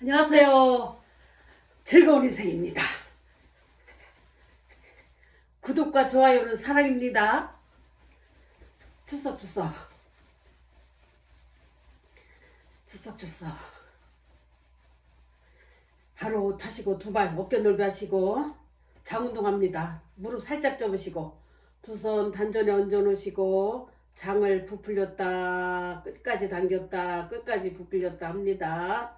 안녕하세요. 즐거운 인생입니다. 구독과 좋아요는 사랑입니다. 추석 추석. 추석 추석. 하루 타시고 두 발 어깨 넓이 하시고 장 운동합니다. 무릎 살짝 접으시고 두 손 단전에 얹어 놓으시고 장을 부풀렸다 끝까지 당겼다 끝까지 부풀렸다 합니다.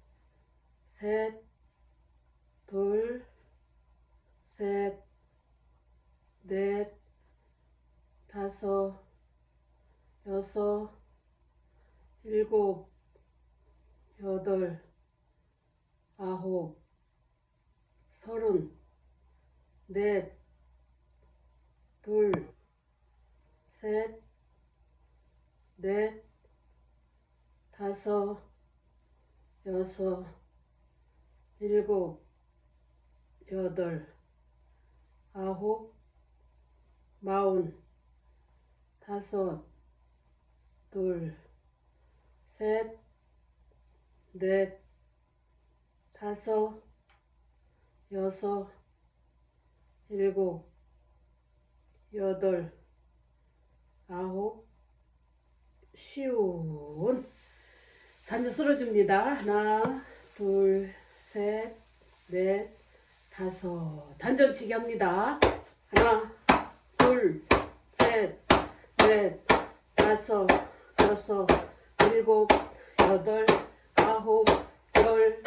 셋, 둘, 셋, 넷, 다섯, 여섯, 일곱, 여덟, 아홉, 서른, 넷, 둘, 셋, 넷, 다섯, 여섯, 일곱, 여덟, 아홉, 마흔, 다섯, 둘, 셋, 넷, 다섯, 여섯, 일곱, 여덟, 아홉, 쉬운 단지 쓸어줍니다. 하나, 둘, 셋, 넷, 다섯. 단전치기 합니다. 하나, 둘, 셋, 넷, 다섯, 여섯, 일곱, 여덟, 아홉, 열,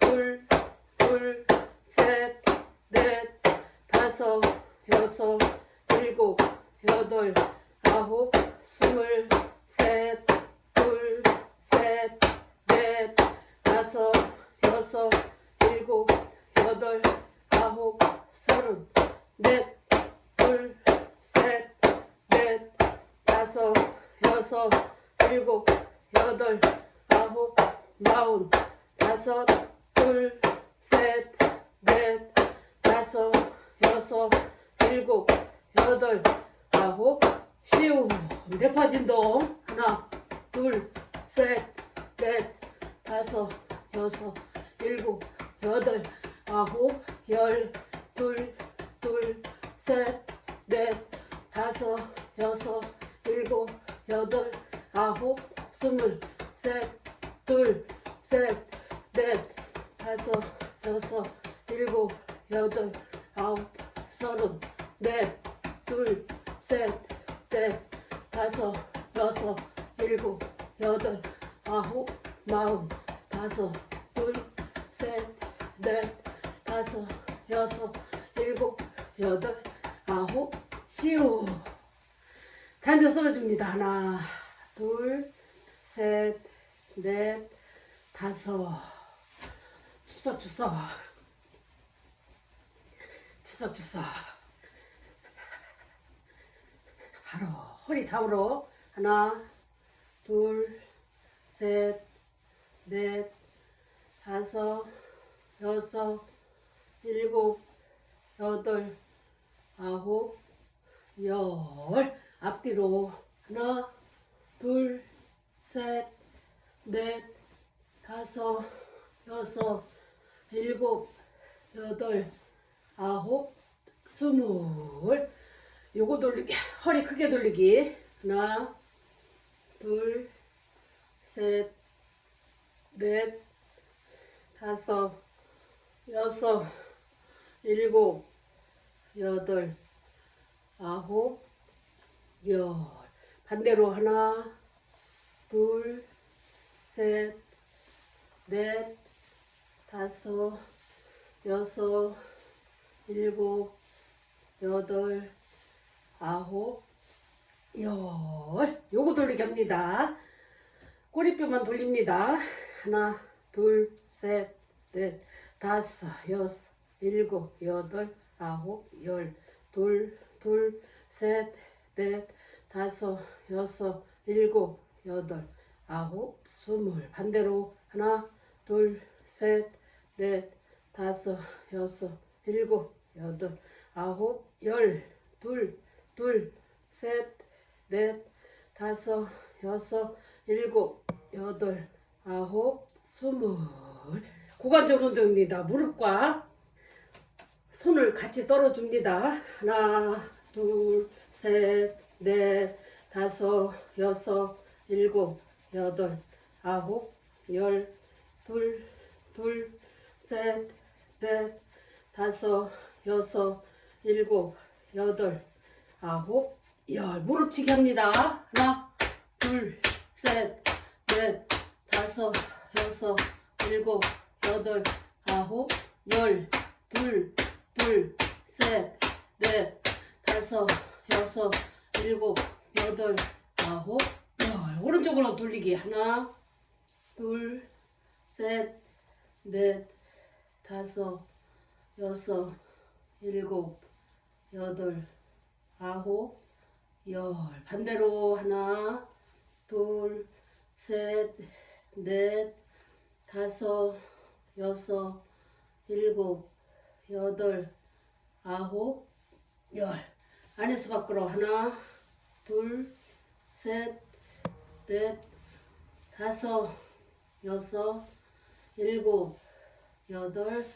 둘, 둘, 셋, 넷, 다섯, 여섯, 일곱, 여덟, 아홉, 스물, 셋, 둘, 셋, 넷, 다섯, 여섯, 일곱, 여덟, 아홉, 서른, 넷, 둘, 셋, 넷, 다섯, 여섯, 일곱, 여덟, 아홉, 마흔, 다섯, 둘, 셋, 넷, 다섯, 여섯, 일곱, 여덟, 아홉, 시우. 내파진동. 하나, 둘, 셋, 넷, 다섯, 여섯, 일곱, 여덟, 아홉, 열, 둘, 둘, 셋, 넷, 다섯, 여섯, 일곱, 여덟, 아홉, 스물, 셋, 둘, 셋, 넷, 다섯, 여섯, 일곱, 여덟, 아홉, 서른, 넷, 둘, 셋, 넷, 다섯, 여섯, 일곱, 여덟, 아홉, 마흔, 다섯, 넷, 다섯, 여섯, 일곱, 여덟, 아홉, 시우. 단전 썰어줍니다. 하나, 둘, 셋, 넷, 다섯. 추석, 추석. 추석, 추석. 바로 허리 잡으러. 하나, 둘, 셋, 넷, 다섯, 여섯, 일곱, 여덟, 아홉, 열. 앞뒤로. 하나, 둘, 셋, 넷, 다섯, 여섯, 일곱, 여덟, 아홉, 스물. 요거 돌리기, 허리 크게 돌리기. 하나, 둘, 셋, 넷, 다섯, 여섯, 일곱, 여덟, 아홉, 열. 반대로 하나, 둘, 셋, 넷, 다섯, 여섯, 일곱, 여덟, 아홉, 열. 요거 돌리기 합니다. 꼬리뼈만 돌립니다. 하나, 둘, 셋, 넷, 다섯, 여섯, 일곱, 여덟, 아홉, 열, 둘, 둘, 셋, 넷, 다섯, 여섯, 일곱, 여덟, 아홉, 스물. 반대로 하나, 둘, 셋, 넷, 다섯, 여섯, 일곱, 여덟, 아홉, 열, 둘, 둘, 셋, 넷, 다섯, 여섯, 일곱, 여덟, 아홉, 스물. 고관절 운동입니다. 무릎과 손을 같이 떨어줍니다. 하나, 둘, 셋, 넷, 다섯, 여섯, 일곱, 여덟, 아홉, 열, 둘, 둘, 셋, 넷, 다섯, 여섯, 일곱, 여덟, 아홉, 열. 무릎치기 합니다. 하나, 둘, 셋, 넷, 다섯, 여섯, 일곱, 여덟, 아홉, 열, 둘, 둘, 셋, 넷, 다섯, 여섯, 일곱, 여덟, 아홉, 열. 오른쪽으로 돌리기. 하나, 둘, 셋, 넷, 다섯, 여섯, 일곱, 여덟, 아홉, 열. 반대로 하나, 둘, 셋, 넷, 다섯, 여섯, 일곱, 여덟, 아홉, 열. 안에서 밖으로 하나, 둘, 셋, 넷, 다섯, 여섯, 일곱, 여덟,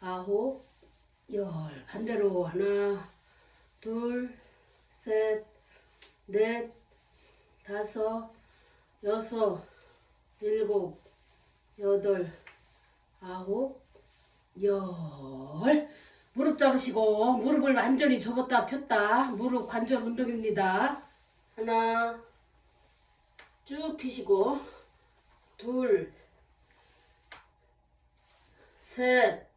아홉, 열. 반대로 하나, 둘, 셋, 넷, 다섯, 여섯, 일곱, 여덟, 아홉, 열. 무릎 잡으시고 무릎을 완전히 접었다 폈다. 무릎 관절 운동입니다. 하나, 쭉 펴시고 둘, 셋,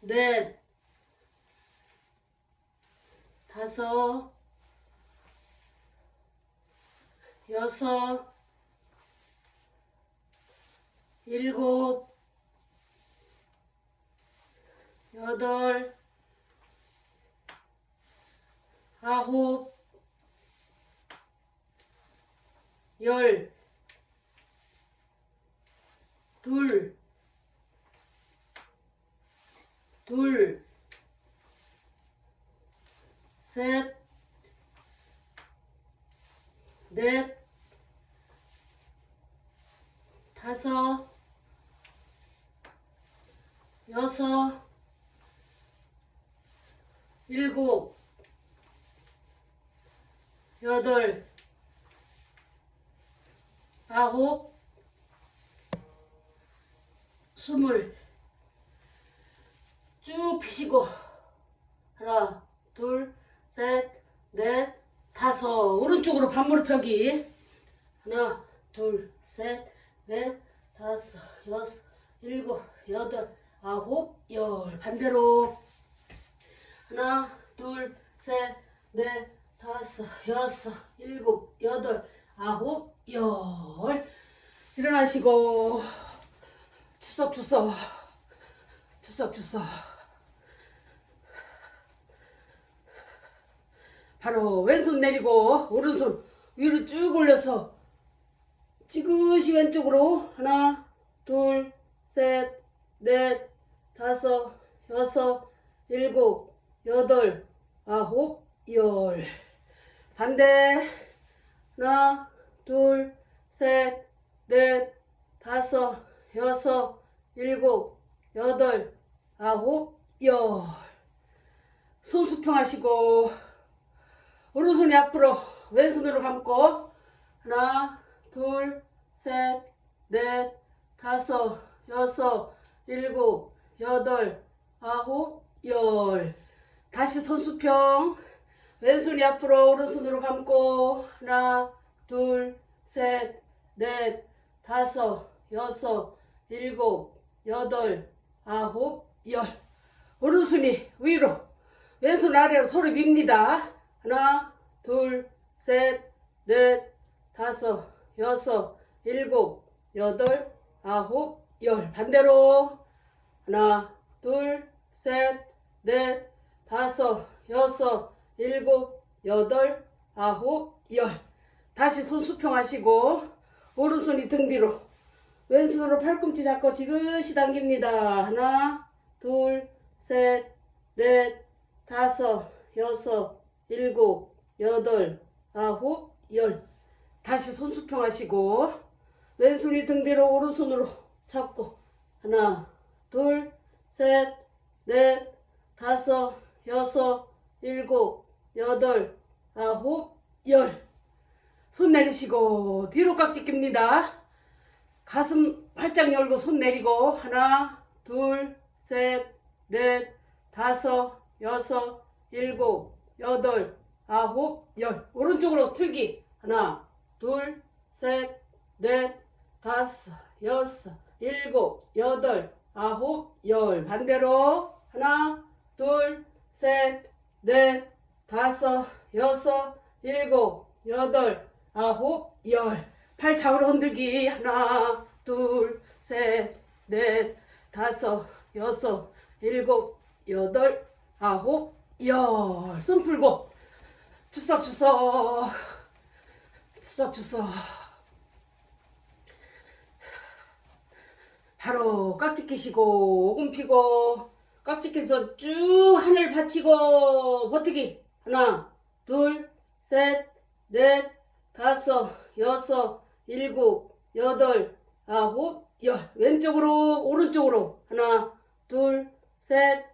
넷, 다섯, 여섯, 일곱, 여덟, 아홉, 열, 둘, 둘, 셋, 넷, 다섯, 여섯, 일곱, 여덟, 아홉, 스물. 쭉 피시고 하나, 둘, 셋, 넷, 다섯. 오른쪽으로 반무릎 펴기. 하나, 둘, 셋, 넷, 다섯, 여섯, 일곱, 여덟, 아홉, 열. 반대로. 하나, 둘, 셋, 넷, 다섯, 여섯, 일곱, 여덟, 아홉, 열. 일어나시고 추석 추석 추석 추석 바로 왼손 내리고 오른손 위로 쭉 올려서 지그시 왼쪽으로 하나 둘 셋 넷 다섯 여섯 일곱 여덟 아홉 열. 반대. 하나 둘 셋 넷 다섯 여섯 일곱 여덟 아홉 열. 손 수평 하시고 오른손이 앞으로 왼손으로 감고 하나 둘 셋 넷 다섯 여섯 일곱 여덟 아홉 열. 다시 손수평. 왼손이 앞으로 오른손으로 감고. 하나 둘 셋 넷 다섯 여섯 일곱 여덟 아홉 열. 오른손이 위로. 왼손 아래로 서로 밉니다. 하나 둘 셋 넷 다섯 여섯 일곱 여덟 아홉, 열. 반대로. 하나, 둘, 셋, 넷, 다섯, 여섯, 일곱, 여덟, 아홉, 열. 다시 손 수평하시고, 오른손이 등 뒤로. 왼손으로 팔꿈치 잡고 지그시 당깁니다. 하나, 둘, 셋, 넷, 다섯, 여섯, 일곱, 여덟, 아홉, 열. 다시 손 수평하시고, 왼손이 등 뒤로 오른손으로 잡고, 하나, 둘, 셋, 넷, 다섯, 여섯, 일곱, 여덟, 아홉, 열. 손 내리시고, 뒤로 깍지 낍니다. 가슴 활짝 열고 손 내리고 하나 둘 셋 넷 다섯 여섯 일곱 여덟 아홉 열 오른쪽으로 틀기 하나 둘 셋 넷 다섯 여섯 일곱 여덟 아홉 열. 반대로 하나 둘 셋 넷 다섯 여섯 일곱 여덟 아홉 열. 팔 좌우로 흔들기. 하나 둘 셋 넷 다섯 여섯 일곱 여덟 아홉 열. 손 풀고 추석추석 추석추석 바로 깍지 끼시고 오금 피고 깍지 끼서 쭉 하늘 받치고 버티기. 하나 둘셋넷 다섯 여섯 일곱 여덟 아홉 열. 왼쪽으로 오른쪽으로. 하나 둘셋넷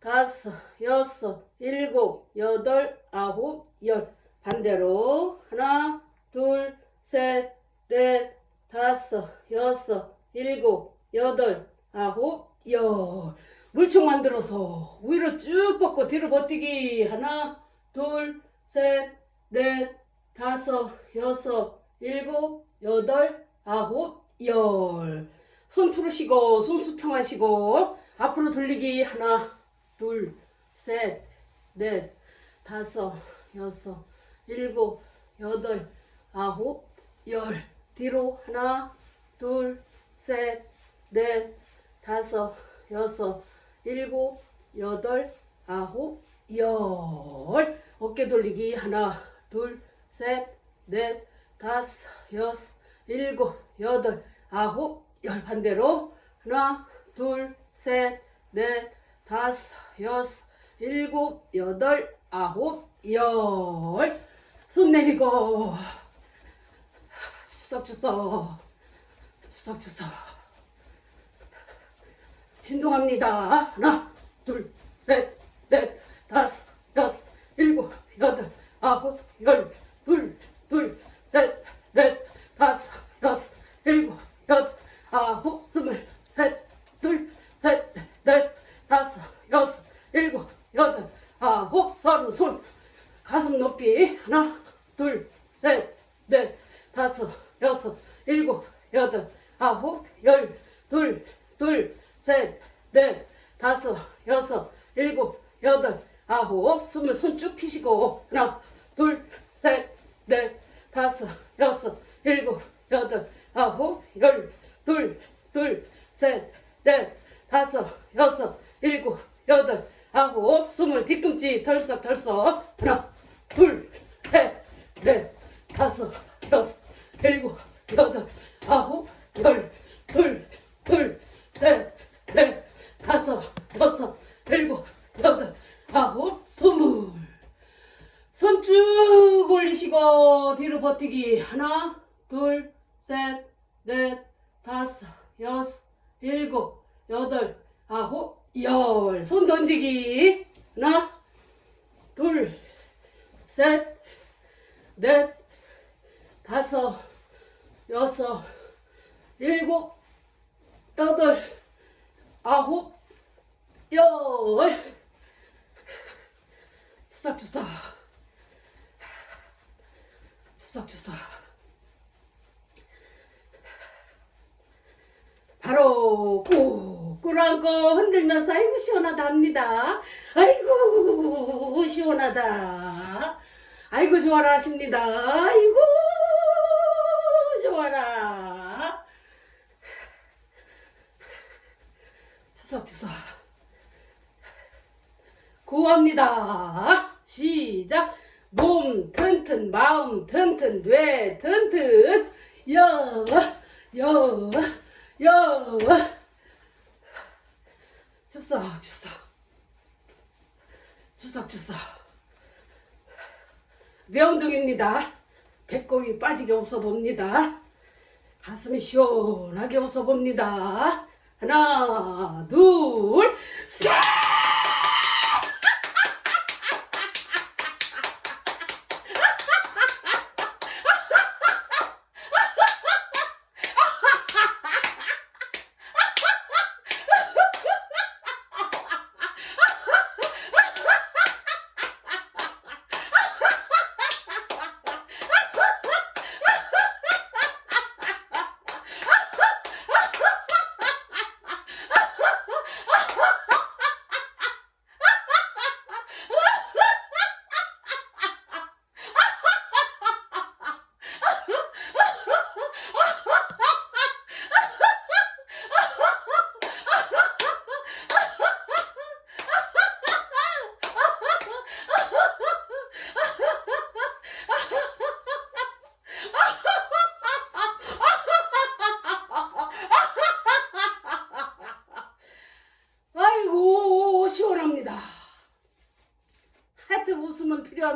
다섯 여섯 일곱 여덟 아홉 열. 반대로. 하나 둘셋넷 다섯 여섯 일곱 여덟 아홉 열. 물총 만들어서 위로 쭉 뻗고 뒤로 버티기. 하나 둘 셋 넷 다섯 여섯 일곱 여덟 아홉 열. 손 풀으시고 손 수평하시고 앞으로 돌리기. 하나 둘 셋 넷 다섯 여섯 일곱 여덟 아홉 열. 뒤로 하나 둘 셋 넷 다섯 여섯 일곱 여덟 아홉 열. 어깨 돌리기. 하나 둘 셋 넷 다섯 여섯 일곱 여덟 아홉 열. 반대로. 하나 둘 셋 넷 다섯 여섯 일곱 여덟 아홉 열. 손 내리고. 추석추석 추석추석. 진동합니다. 하나 둘 셋 넷 다섯 여섯 일곱 여덟 아홉 열 둘 둘 셋 넷 다섯 일곱 여덟 아홉 스물 셋둘셋넷 다섯 여섯 일곱 여덟 아홉 서른 손 가슴 높이 하나 둘 셋 넷 다섯 여섯 일곱 여덟 아홉 열 둘 둘 셋 넷 다섯 여섯 일곱 여덟 아홉 스물 손 쭉 피시고 하나 둘 셋 넷 다섯 여섯 일곱 여덟 아홉 열 둘 둘 셋 넷 다섯 여섯 일곱 여덟 아홉 스물 뒤꿈치 털썩 털썩. 하나 둘 셋 넷 다섯 여섯 일곱 여덟 아홉 열 둘 둘 셋 넷 다섯 여섯 일곱 여덟 아홉 스물. 손 쭉 올리시고 뒤로 버티기. 하나 둘 셋 넷 다섯 여섯 일곱 여덟 아홉 열. 손 던지기. 하나 둘 셋 넷 다섯 여섯 일곱 여덟 아홉 열. 추석추석. 추석추석 바로 꼬꾸랑거 흔들면서 아이고 시원하다 합니다. 아이고 시원하다. 아이고 좋아라 십니다 아이고 좋아라. 주석 주석. 구합니다. 시작. 몸 튼튼 마음 튼튼 뇌 튼튼 여여 여. 주석, 주석. 주석, 주석. 뇌운동입니다. 배꼽이 빠지게 웃어봅니다. 가슴이 시원하게 웃어봅니다. 하나, 둘, 셋!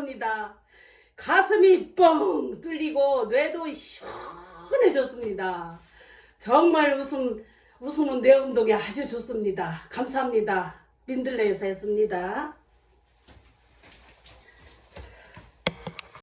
필요합니다. 가슴이 뻥 뚫리고 뇌도 시원해졌습니다. 정말 웃음, 웃음은 뇌 운동에 아주 좋습니다. 감사합니다. 민들레에서 했습니다.